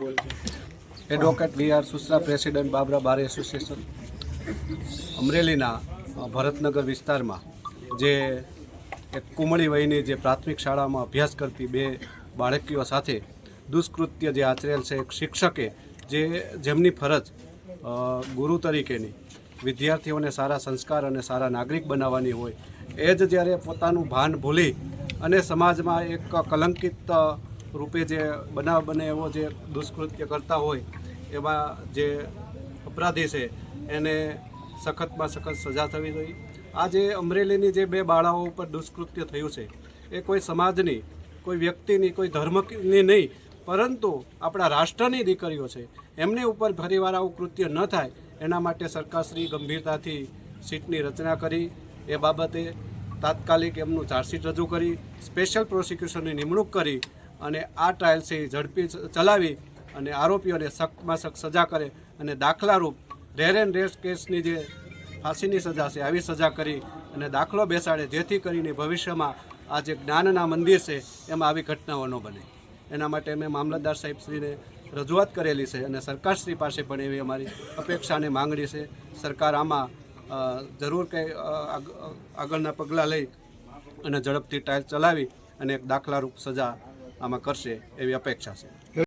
Advocate V R Susra president Babra bar association અમરેલીના ભરતનગર વિસ્તારમાં જે એક કુમળી વયની જે પ્રાથમિક શાળામાં અભ્યાસ કરતી બે બાળકીઓ સાથે દુષ્કૃત્ય જે આચરેલ છે, એક શિક્ષકે જે જેમની ફરજ ગુરુ તરીકેની વિદ્યાર્થીઓને સારા સંસ્કાર અને સારા નાગરિક બનાવવાની હોય, એ જ જ્યારે પોતાનું ભાન ભૂલી અને સમાજમાં એક કલંકિત રૂપે જે બનાવ બને એવો જે દુષ્કૃત્ય કરતા હોય, એવા જે અપરાધી છે, એને સખતમાં સખત સજા થવી જોઈએ. આ જે અમરેલીની જે બે બાળાઓ ઉપર દુષ્કૃત્ય થયું છે, એ કોઈ સમાજની, કોઈ વ્યક્તિની, કોઈ ધર્મની નહીં, પરંતુ આપણા રાષ્ટ્રની દીકરીઓ છે, એમની ઉપર ફરીવાર આવું કૃત્ય ન થાય, એના માટે સરકારશ્રી ગંભીરતાથી સીટની રચના કરી, એ બાબતે તાત્કાલિક એમનું ચાર્જશીટ રજૂ કરી, સ્પેશિયલ પ્રોસિક્યુશનની નિમણૂક કરી અને આ ટ્રાયલ છે ઝડપી ચલાવી અને આરોપીઓને સખ્તમાં સખ્ત સજા કરે અને દાખલારૂપ રેર એન્ડ રેસ કેસની જે ફાંસીની સજા છે, આવી સજા કરી અને દાખલો બેસાડે, જેથી કરીને ભવિષ્યમાં આ જે જ્ઞાનના મંદિર છે, એમાં આવી ઘટનાઓ ન બને. એના માટે મેં મામલતદાર સાહેબશ્રીને રજૂઆત કરેલી છે અને સરકારશ્રી પાસે પણ એવી અમારી અપેક્ષા અને માંગણી છે. સરકાર આમાં જરૂર કંઈ આગ- આગળના પગલાં લઈ અને ઝડપથી ટ્રાયલ ચલાવી અને એક દાખલારૂપ સજા આમાં કરશે એવી અપેક્ષા છે.